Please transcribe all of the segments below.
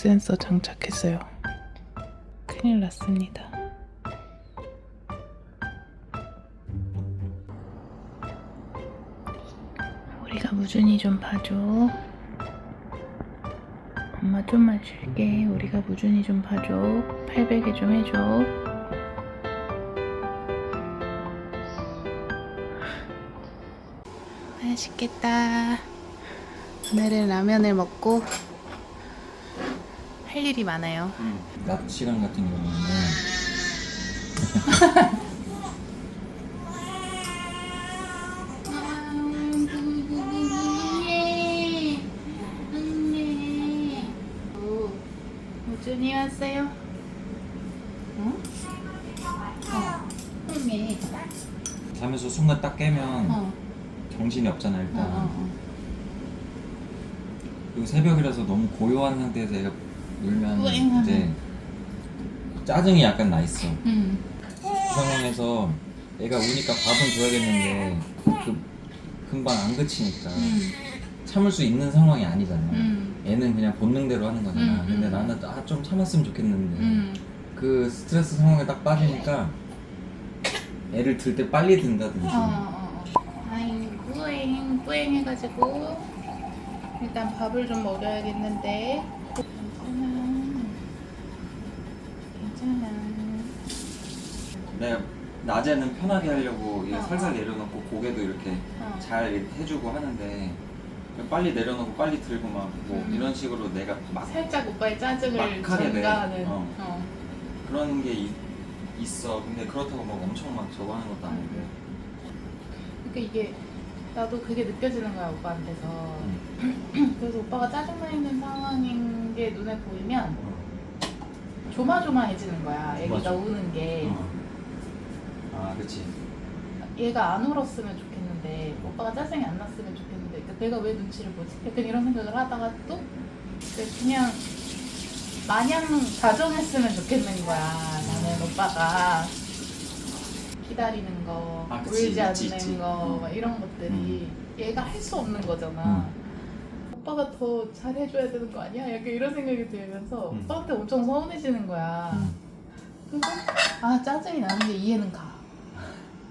센서 장착했어요. 큰일 났습니다. 우리가 무준이 좀 봐줘. 엄마 좀만 쉴게. 우리가 무준이 좀 봐줘. 팔베개 좀 해줘. 맛있겠다. 오늘은 라면을 먹고 할 일이 많아요. 낮 시간 같은 경우는 무준이 왔어요? 어? 어. 네. 자면서 순간 딱 깨면 어. 정신이 없잖아 어, 일단 어, 어. 그리고 새벽이라서 너무 고요한 상태에서 애가 울면. 이제 짜증이 약간 나 있어 응. 그 상황에서 애가 우니까 밥은 줘야겠는데 그 금방 안 그치니까 응. 참을 수 있는 상황이 아니잖아 응. 애는 그냥 본능대로 하는 거잖아 음, 근데 음. 나는 아, 좀 참았으면 좋겠는데 응. 그 스트레스 상황에 딱 빠지니까 애를 들 때 빨리 든다든지 어, 어, 어. 아이, 뿌잉, 뿌잉 해가지고 일단 밥을 좀 먹여야겠는데 괜찮아. 괜찮아. 내가 낮에는 편하게 하려고 이게 어. 살살 내려놓고 고개도 이렇게 어. 잘 해주고 하는데 빨리 내려놓고 빨리 들고 막 뭐 음. 이런 식으로 내가 막 살짝 오빠의 짜증을 막하게 내. 전가하는. 어. 어. 그런 게 있, 있어 근데 그렇다고 막 엄청 막 저거 하는 것도 아니고 그러니까 이게 나도 그게 느껴지는 거야 오빠한테서. 음. 그래서 오빠가 짜증나 있는 상황인 게 눈에 보이면 어. 조마조마해지는 거야. 애기가 맞아. 우는 게. 어. 아 그치 얘가 안 울었으면 좋겠는데 오빠가 짜증이 안 났으면 좋겠는데 그러니까 내가 왜 눈치를 보지? 약간 이런 생각을 하다가 또 그냥 마냥 다정했으면 좋겠는 거야 나는 오빠가 기다리는 거 아, 그치. 울지 않는 있지, 있지. 거 음. 막 이런 것들이 얘가 할 수 없는 거잖아 오빠가 더 잘해줘야 되는 거 아니야? 약간 이런 생각이 들면서 음. 오빠한테 엄청 서운해지는 거야 음. 그래서 아 짜증이 나는데 이해는 가.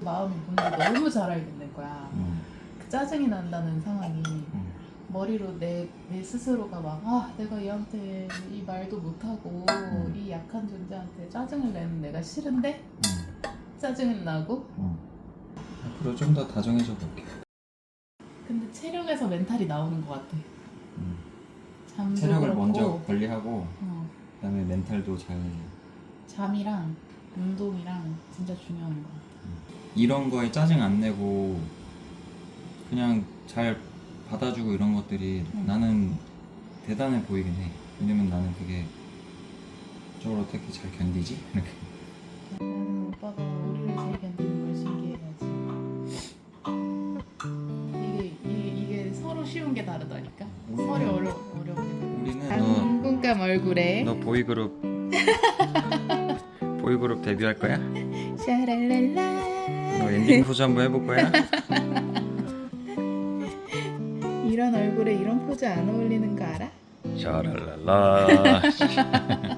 마음이 뭔지 너무 잘 알겠는 거야. 음. 그 짜증이 난다는 상황이 음. 머리로 내, 내 스스로가 막 아 내가 얘한테 이 말도 못하고 음. 이 약한 존재한테 짜증을 내는 내가 싫은데 음. 짜증은 나고 음. 앞으로 좀 더 다정해져 볼게 근데 체력에서 멘탈이 나오는 것 같아. 음. 잠도 체력을 그렇고, 먼저 관리하고 어, 그 다음에 멘탈도 잘 잠이랑 운동이랑 진짜 중요한 것 같아. 이런 거에 짜증 안 내고 그냥 잘 받아주고 이런 것들이 응. 나는 대단해 보이긴 해. 왜냐면 나는 그게 저걸 어떻게 잘 견디지? 이렇게. 나는 오빠가 우리를 잘 견디는 걸 신기해가지고 이게, 이게 이게 서로 쉬운 게 다르다니까 우리는- 서로 어려 어려운 게 다르다 우리는 당분간 얼굴에 너, 너 보이그룹 보이그룹 데뷔할 거야? 샤랄랄라 너 엔딩 포즈 한번 해볼 거야? 이런 얼굴에 이런 포즈 안 어울리는 거 알아? 샤랄랄라.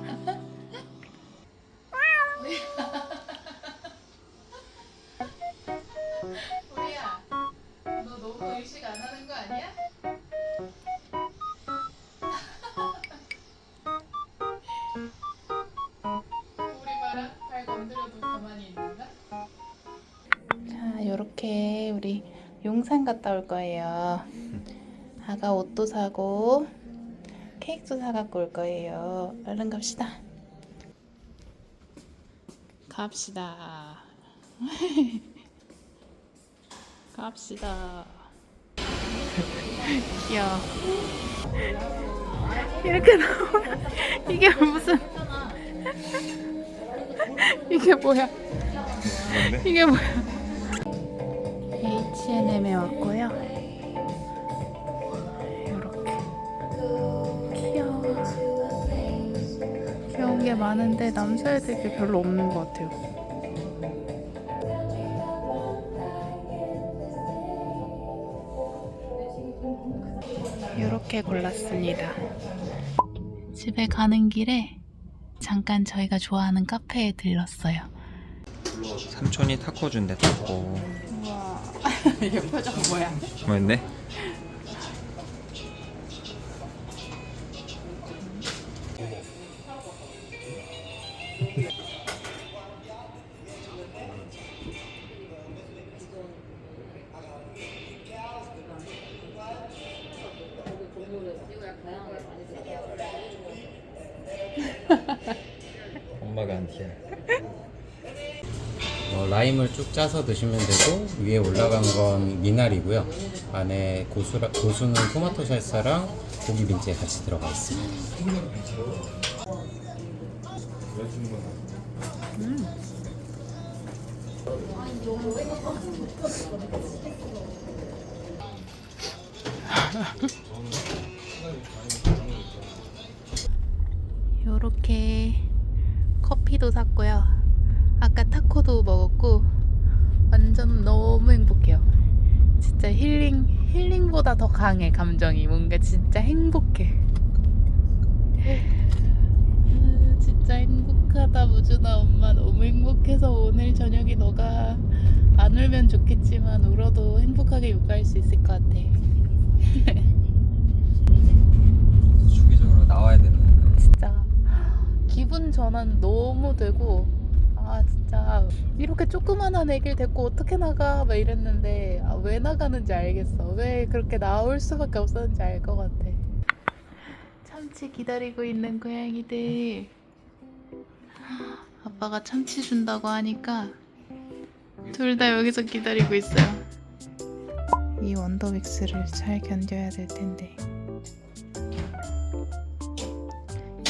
용산 갔다 올 거예요 아가 옷도 사고 케이크도 사갖고 올 거예요 얼른 갑시다 갑시다 갑시다. 귀여워. 이렇게 나오면 이게 무슨 이게 뭐야? 이게 뭐야? H&M에 왔고요. 이렇게 귀여워. 귀여운 게 많은데 남자애들이 별로 없는 것 같아요. 이렇게 골랐습니다. 집에 가는 길에 잠깐 저희가 좋아하는 카페에 들렀어요. 삼촌이 타코 준대 타코. 이 표정 뭐야? 뭐였네? 짜서 드시면 되고 위에 올라간 건 미나리고요. 안에 고수라, 고수는 토마토 살사랑 고기 민트에 같이 들어가 있습니다. 요렇게 커피도 샀고요. 아까 타코도 먹었고 완전 너무 행복해요. 진짜 힐링 힐링보다 더 강해 감정이 뭔가 진짜 행복해. 음, 진짜 행복하다 무준아 엄마 너무 행복해서 오늘 저녁에 너가 안 울면 좋겠지만 울어도 행복하게 육아할 수 있을 것 같아. 주기적으로 나와야 되는 진짜 기분 전환 너무 되고 아 진짜. 이렇게 조그만한 애기를 데리고 어떻게 나가? 막 이랬는데 아, 왜 나가는지 알겠어. 왜 그렇게 나올 수밖에 없었는지 알 것 같아. 참치 기다리고 있는 고양이들. 아빠가 참치 준다고 하니까 둘 다 여기서 기다리고 있어요. 이 원더윅스를 잘 견뎌야 될 텐데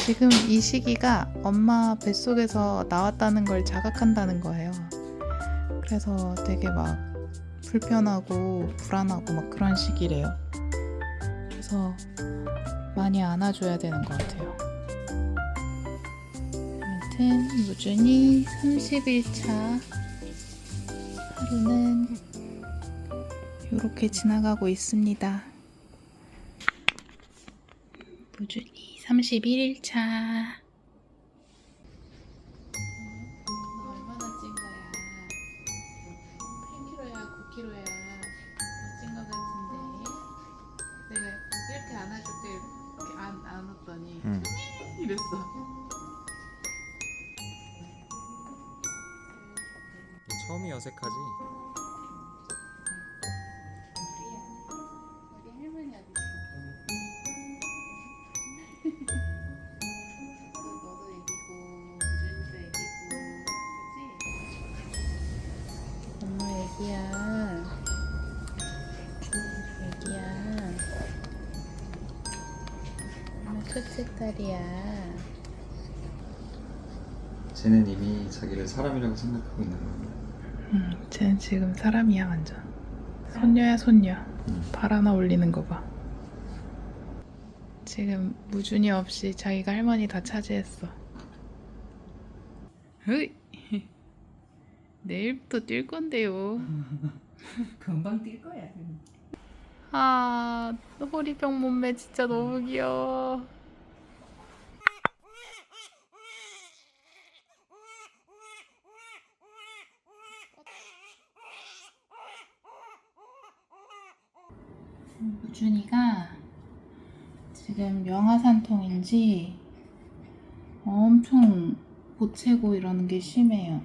지금 이 시기가 엄마 뱃속에서 나왔다는 걸 자각한다는 거예요. 그래서 되게 막 불편하고 불안하고 막 그런 시기래요. 그래서 많이 안아줘야 되는 것 같아요. 아무튼 무준이 30일차 하루는 이렇게 지나가고 있습니다. 무준이 31일차. 얼마나 찐 거야? 8kg야 9kg야? 찐거 같은데. 내가 이렇게 안아줄게 이렇게 안, 안았더니. 응. 이랬어. 처음이 어색하지 사람이라고 생각하고 있는 거야 응, 쟤는 지금 사람이야 완전 손녀야 손녀 응. 발 하나 올리는 거 봐. 지금 무준이 없이 자기가 할머니 다 차지했어. 으이! 내일부터 뛸 건데요. 금방 뛸 거야. 아, 호리병 몸매 진짜 너무 귀여워. 무준이가 지금 영하산통인지 엄청 보채고 이러는 게 심해요.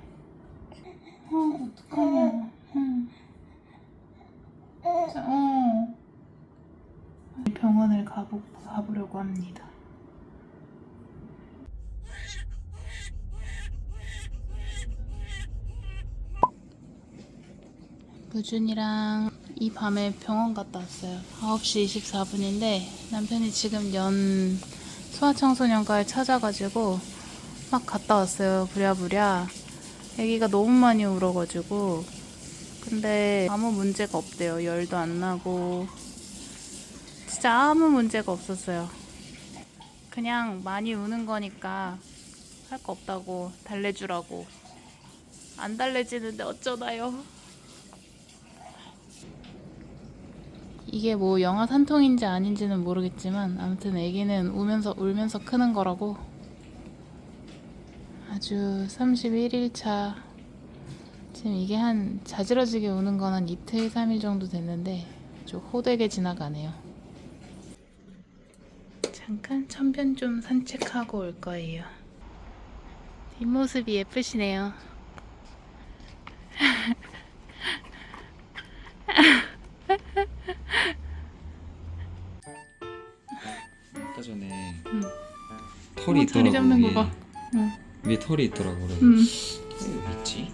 어, 어떡하냐. 응. 자, 어. 병원을 가보, 가보려고 합니다. 무준이랑 이 밤에 병원 갔다 왔어요. 9시 24분인데 남편이 지금 연 소아청소년과에 찾아가지고 막 갔다 왔어요. 부랴부랴. 아기가 너무 많이 울어가지고 근데 아무 문제가 없대요. 열도 안 나고 진짜 아무 문제가 없었어요. 그냥 많이 우는 거니까 할 거 없다고 달래주라고 안 달래지는데 어쩌나요? 이게 뭐 영아 산통인지 아닌지는 모르겠지만 아무튼 아기는 우면서 울면서 크는 거라고. 아주 31일 차. 지금 이게 한 자지러지게 우는 건 한 이틀 3일 정도 됐는데 아주 호되게 지나가네요. 잠깐 천변 좀 산책하고 올 거예요. 뒷모습이 예쁘시네요 털이 있더라고 자리 잡는 거 위에. 봐. 응. 위에 털이 있더라고 그래서 음. 왜 있지?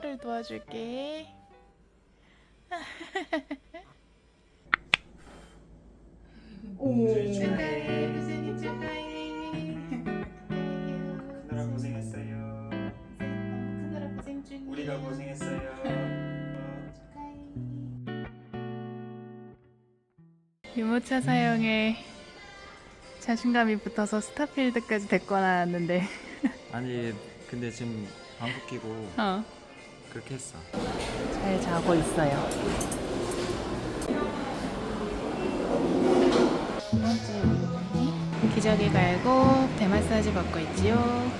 소화를 도와줄게. 축하해, 무슨이 축하해. 크느라 고생했어요. 크느라 고생 중이야. 우리가 고생했어요. 유모차 사용에 자신감이 붙어서 스타필드까지 데리고 나왔는데 아니 근데 지금 방귀 끼고 어. 그렇게 했어 잘 자고 있어요. 우유네. 기저귀 갈고 대마사지 받고 있지요.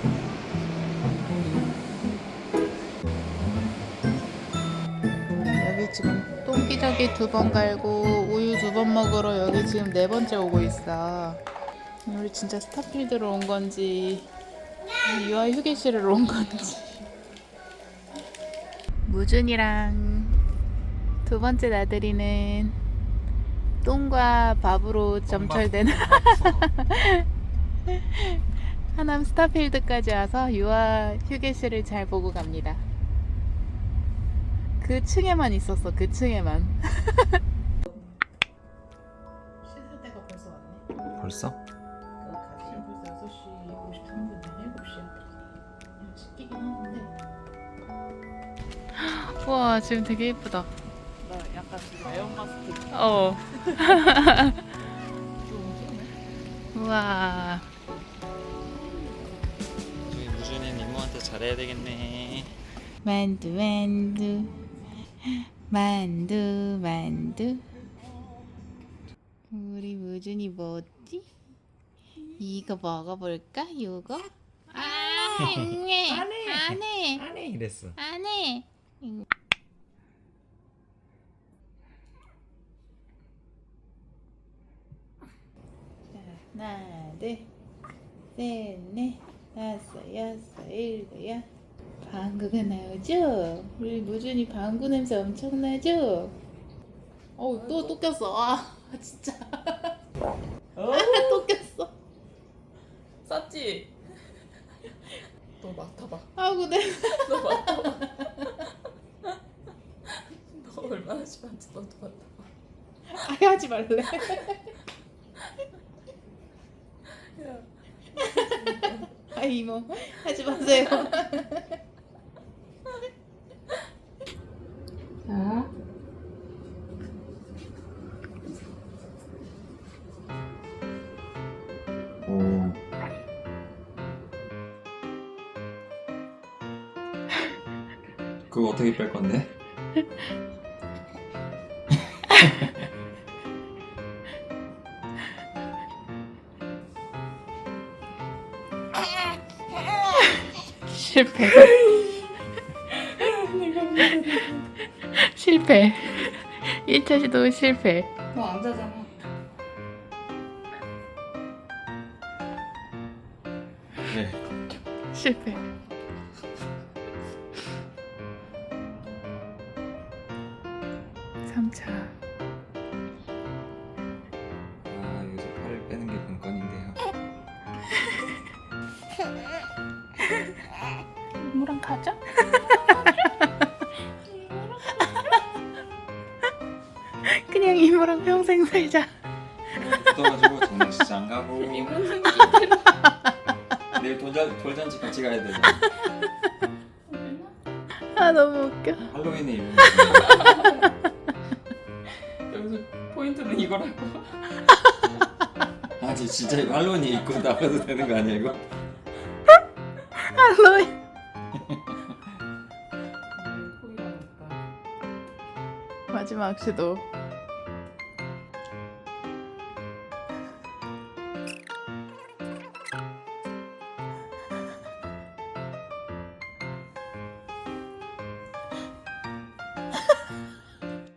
여기 지금 똥기저귀 두 번 갈고 우유 두 번 먹으러 여기 지금 네 번째 오고 있어. 우리 진짜 스타필드로 온 건지 유아 휴게실을 온 건지. 무준이랑 두 번째 나들이는 똥과 밥으로 점철된 하남 스타필드까지 와서 유아 휴게실을 잘 보고 갑니다. 그 층에만 있었어, 그 층에만. 씻을 때가 벌써 와, 지금 되게 예쁘다. 나 약간 매운맛 어. 우와. 저희 무준이는 이모한테 잘해야 되겠네 만두 만두 만두 만두 우리 무준이 뭐지? 이거 먹어볼까? 이거? 안해 안해 안해 안해 이랬어 안해 하나 둘 셋 넷 다섯 여섯 일곱 여 방구가 나오죠? 우리 무준이 방구 냄새 엄청나죠? 어우 또, 또 꼈어 아 진짜 또 꼈어 쌌지? 너 맡아봐. 아구 냄새 너 맡아봐. 너 얼마나 심한지 너도 맡아봐. 아예 하지 말래 야, 아 이모. 하지 마세요 실패. 실패. 1차 시도 실패. 너 안 자잖아. 네. 실패. 삼차 가자. 그냥 이모랑 평생 살자. 붙어가지고 장례식장 가고 내일 돌잔, 돌잔치 같이 가야 되잖아 아 너무 웃겨. 할로윈에 입는 여기서 포인트는 이거라고. 아니 진짜 이거 할로윈에 입고 나가도 되는 거 아니야 이거? 마지막 시도.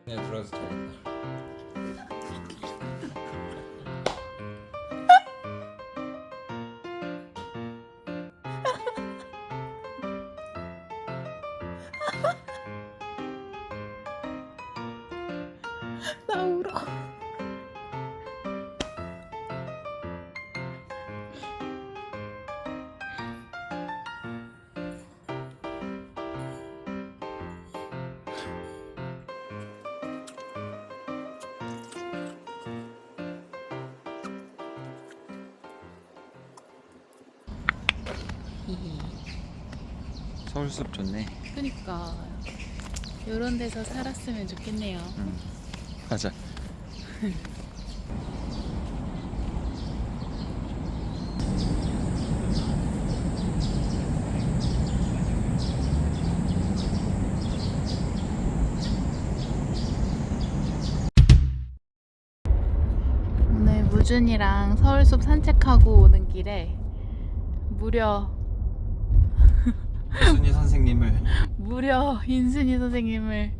그냥 들어가서 자 서울 숲 좋네. 그니까. 이런 데서 살았으면 좋겠네요. 응 가자 오늘 무준이랑 서울숲 산책하고 오는 길에 무려 순이 선생님을. 무려 인순이 선생님을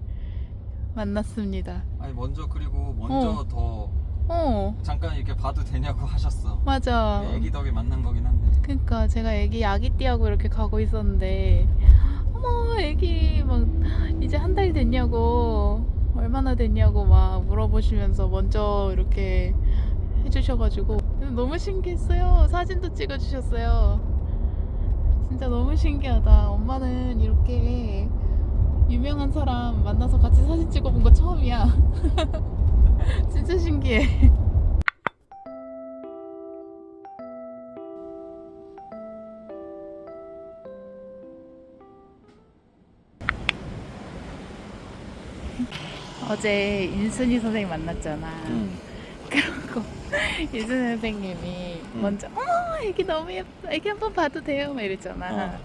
만났습니다. 아니 먼저 그리고 먼저 더 어. 잠깐 이렇게 봐도 되냐고 하셨어. 맞아. 애기 덕에 만난 거긴 한데. 그러니까 제가 애기 아기띠하고 이렇게 가고 있었는데 어머 애기 막 이제 한 달 됐냐고 얼마나 됐냐고 막 물어보시면서 먼저 이렇게 해주셔가지고 너무 신기했어요. 사진도 찍어주셨어요 진짜 너무 신기하다 엄마는 이렇게 유명한 사람 만나서 같이 사진 찍어본 거 처음이야 진짜 신기해 어제 인순이 선생님 만났잖아. 응. 그리고 인순이 선생님이 응. 먼저 어머 애기 너무 예뻐 애기 한 번 봐도 돼요 막 이랬잖아. 어.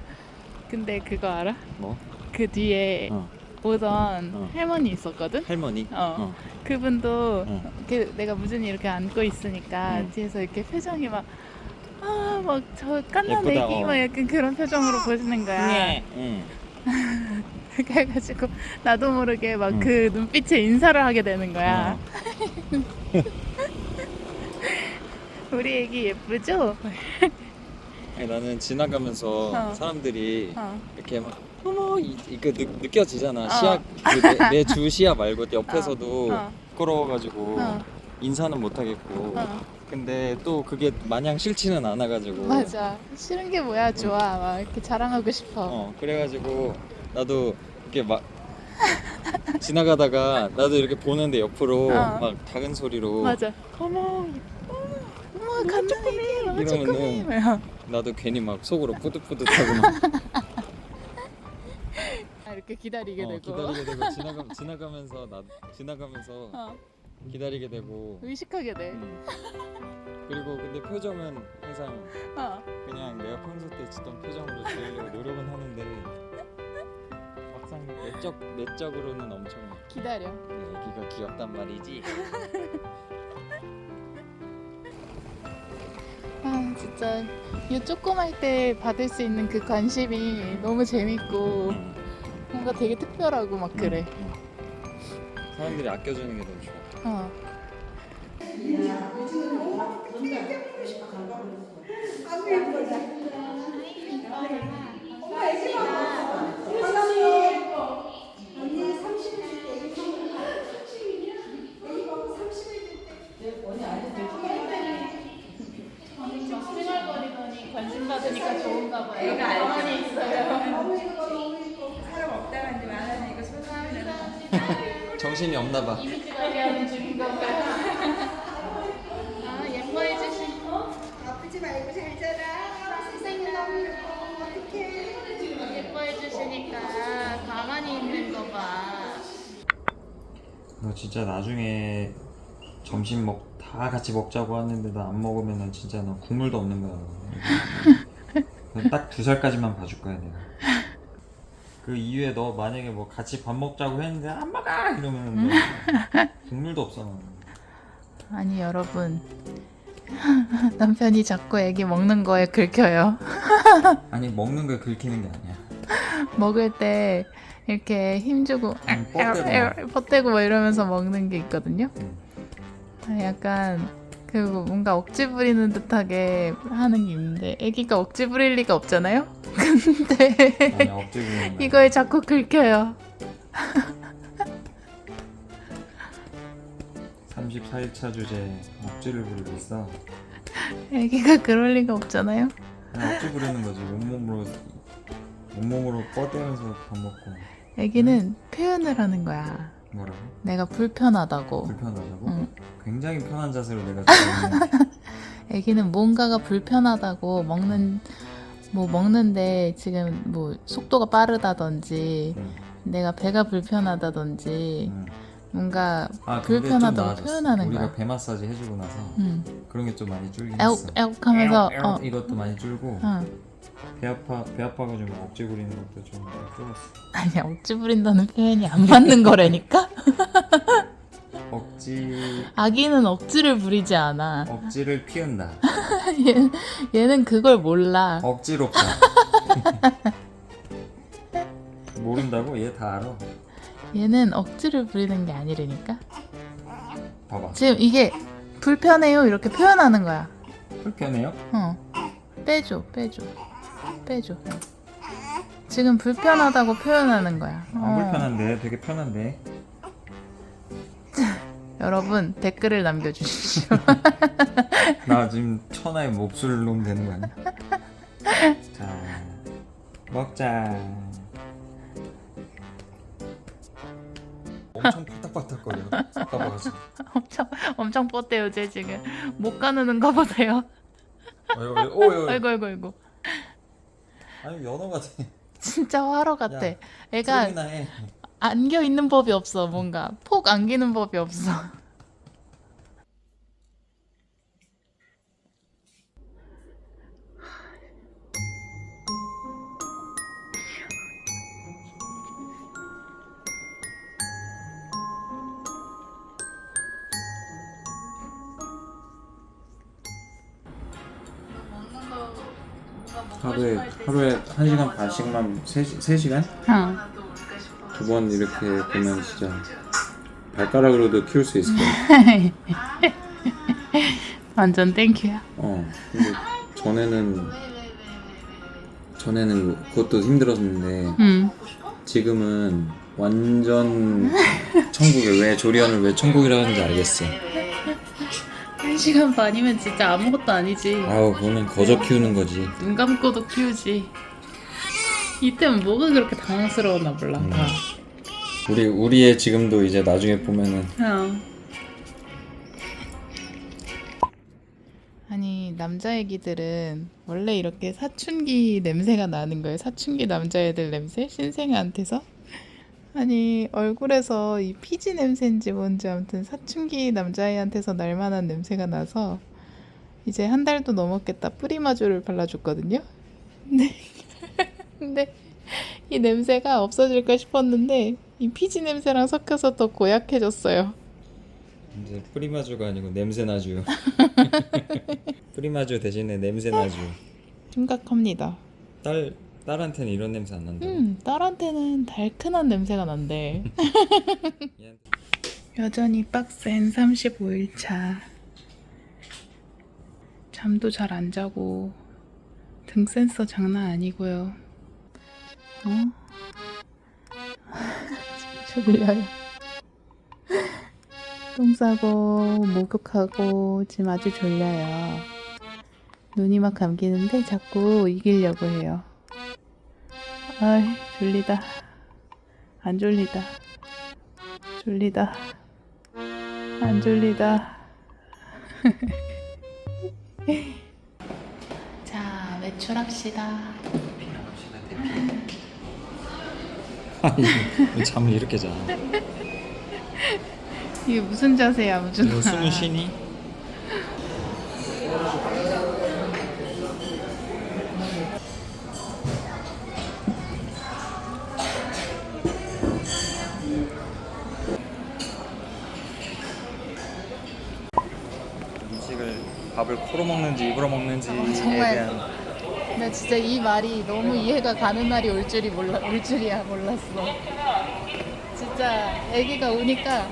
근데 그거 알아? 뭐? 그 뒤에 어. 오던 어. 할머니 있었거든. 할머니? 어. 그분도 어. 그 내가 무준이 이렇게 안고 있으니까 응. 뒤에서 이렇게 표정이 막 아, 막 저 깐난 예쁘다, 애기 어. 막 약간 그런 표정으로 보시는 거야. 응. 그래가지고 나도 모르게 막 응. 그 눈빛에 인사를 하게 되는 거야. 어. 우리 애기 예쁘죠? 아니, 나는 지나가면서 어. 사람들이 어. 이렇게 막 어머 이, 이거 느, 느껴지잖아 어. 시야 그내 주 시야 말고 옆에서도 어. 어. 부끄러워가지고 어. 인사는 못 하겠고 어. 근데 또 그게 마냥 싫지는 않아가지고 맞아. 싫은 게 뭐야? 좋아. 막 이렇게 자랑하고 싶어. 어 그래가지고 나도 이렇게 막 지나가다가 나도 이렇게 보는데 옆으로 어. 막 작은 소리로 맞아. 어머 애기 너무 이러면은. 막 나도 괜히 막 속으로 뿌듯뿌듯하고 막 이렇게 기다리게 어, 되고. 기다리게 되고 지나가 지나가면서 나 지나가면서 어, 기다리게 되고 의식하게 돼. 음. 그리고 근데 표정은 항상 어. 그냥 내가 평소 때 짓던 표정으로 지으려고 노력은 하는데 막상 내적 내적으로는 엄청 기다려. 애기가 귀엽단 말이지. 진짜 이 조그만 때 받을 수 있는 그 관심이 너무 재밌고 음. 뭔가 되게 특별하고 막 그래. 음. 사람들이 아껴주는 게 너무 좋아. 어. 생활거리더니 관심 받으니까 좋은가 봐요. 가만히 있어요. 정신이 없나 봐. 이미지 관리하는 중인가 봐요. 아, 예뻐해 주시고. 아프지 말고 잘 자라. 선생님 너무 예뻐. 어떡해. 예뻐해 주시니까 가만히 있는 거 봐. 너 진짜 나중에 점심 먹 다 같이 먹자고 하는데 나 안 먹으면은 진짜 너 국물도 없는 거야. 딱 두 살까지만 봐줄 거야 내가. 그 이후에 너 만약에 뭐 같이 밥 먹자고 했는데 안 먹어 이러면 너 국물도 없어. 아니 여러분 남편이 자꾸 애기 먹는 거에 긁혀요. 아니 먹는 걸 긁히는 게 아니야. 먹을 때 이렇게 힘주고 응, 뻗대고 막. 뻗대고 뭐 이러면서 먹는 게 있거든요. 응. 아, 약간 그리고 뭔가 억지 부리는 듯하게 하는 게 있는데 애기가 억지 부릴 리가 없잖아요. 근데 아니 억지 부리는 거야. 이거에 자꾸 긁혀요. 34일차 주제 억지를 부리고 있어. 애기가 그럴 리가 없잖아요. 그냥 억지 부리는 거지. 온몸으로 온몸으로 뻗대면서 밥 먹고 애기는 표현을 하는 거야. 뭐라고? 내가 불편하다고. 불편하다고? 응. 굉장히 편한 자세로 내가 지금 애기는 뭔가가 불편하다고 먹는 뭐 먹는데 지금 뭐 속도가 빠르다든지 응, 내가 배가 불편하다든지 응. 뭔가 아, 근데 좀 불편하다고 나아졌어. 표현하는 우리가 거야. 배 마사지 해주고 나서 응. 그런 게 좀 많이 줄긴 했어. 애욱 하면서 에옥, 에옥 어. 이것도 많이 줄고 어. 배 아파 배 아파가지고 억지 부리는 것도 좀 줄었어. 아니야 억지 부린다는 표현이 안 맞는 거라니까. 억지 아기는 억지를 부리지 않아. 억지를 피운다. 얘, 얘는 그걸 몰라. 억지롭다. 모른다고? 얘 다 알아. 얘는 억지를 부리는 게 아니라니까. 봐봐. 지금 이게 불편해요 이렇게 표현하는 거야. 불편해요? 어. 빼줘, 빼줘, 빼줘. 지금 불편하다고 표현하는 거야. 안 어. 불편한데 되게 편한데. 여러분 댓글을 남겨주십시오. 나 지금 천하의 몹쓸 놈 되는 거 아니야? 자, 먹자. 엄청 바닥바닥거려. 봐봐, 지금. 엄청 엄청 뻗대요 쟤 지금 못 가누는 거 보세요. 어이, 어이, 어이, 어이. 아이고 아이고 아이고. 아니 연어 같아. 진짜 화로 같아. 야, 애가 소리나 해. 안겨 있는 법이 없어. 뭔가 폭 안기는 법이 없어. 하루에 하루에 한 시간 반씩만 세, 세 시간 어. 두 번 이렇게 보면 진짜 발가락으로도 키울 수 있을 거야. 완전 땡큐야. 어. 근데 전에는 전에는 그것도 힘들었는데 응. 지금은 완전 천국에 왜 조리원을 왜 천국이라 하는지 알겠어. 한 시간 반이면 진짜 아무것도 아니지. 아우 그거는 거저 키우는 거지. 눈 감고도 키우지. 이때는 뭐가 그렇게 당황스러웠나 몰라. 다. 우리 우리의 지금도 이제 나중에 보면은 어. 아니 남자 애기들은 원래 이렇게 사춘기 냄새가 나는 거예요. 사춘기 남자애들 냄새 신생아한테서. 아니 얼굴에서 이 피지 냄새인지 뭔지 아무튼 사춘기 남자애한테서 날만한 냄새가 나서 이제 한 달도 넘었겠다 뿌리마주를 발라줬거든요. 근데 근데 이 냄새가 없어질까 싶었는데 이 피지 냄새랑 섞여서 더 고약해졌어요. 이제 뿌리마주가 아니고 냄새나주. 뿌리마주 대신에 냄새나주. 심각합니다. 딸 딸한테는 이런 냄새 안 난다. 음, 딸한테는 달큰한 냄새가 난대. 여전히 빡센 35일 차. 잠도 잘 안 자고 등 센서 장난 아니고요. 어? 졸려요. 똥 싸고 목욕하고 지금 아주 졸려요. 눈이 막 감기는데 자꾸 이기려고 해요. 아이 졸리다. 안 졸리다. 졸리다. 안 졸리다. 자, 외출합시다. 왜 잠을 이렇게 자? 이게 무슨 자세야, 무슨 너 숨은 쉬니? 음식을 밥을 코로 먹는지 입으로 먹는지에 어, 정말. 대한 나 진짜 이 말이 너무 이해가 가는 날이 올 줄이 몰라 올 줄이야 몰랐어. 진짜 아기가 오니까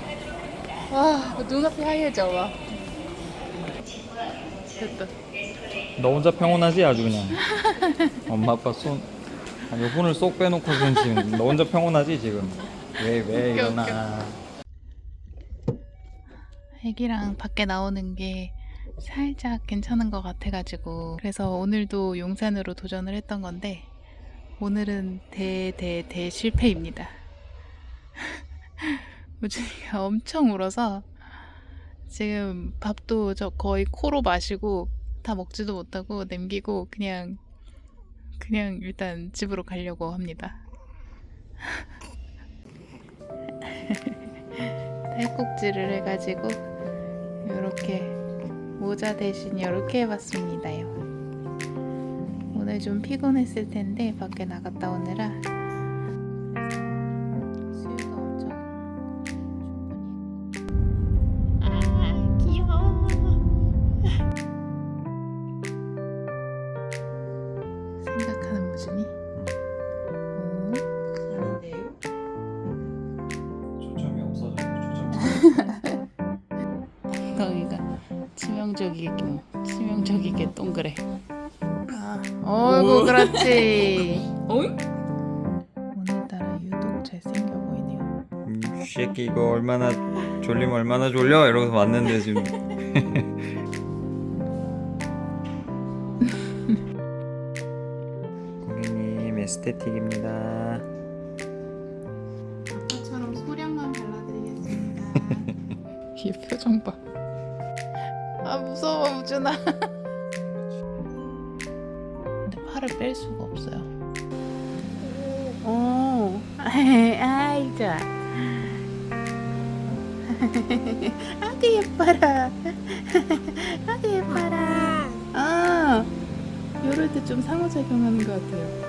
와 눈앞이 하얘져 와. 됐다. 너 혼자 평온하지 아주 그냥 엄마 아빠 손 아니 혼을 쏙 빼놓고선 지금 너 혼자 평온하지 지금 왜 왜 웃겨, 일어나 애기랑 밖에 나오는 게 살짝 괜찮은 것 같아가지고 그래서 오늘도 용산으로 도전을 했던 건데 오늘은 대대대 실패입니다. 우준이가 엄청 울어서 지금 밥도 저 거의 코로 마시고 다 먹지도 못하고 남기고 그냥 그냥 일단 집으로 가려고 합니다. 탈꼭지를 해가지고 이렇게 모자 대신 이렇게 해봤습니다요. 오늘 좀 피곤했을 텐데 밖에 나갔다 오느라 졸리면 얼마나 졸려 이러고서 왔는데 지금 고객님 에스테틱입니다 아까처럼 소량만 발라드리겠습니다. 이 표정 봐. 아 무서워 우준아. 근데 팔을 뺄 수가 없어요. 오, 아이 좋아. 아구 예뻐라. 아구 예뻐라. 아, 이럴 때 좀 상호작용하는 것 같아요.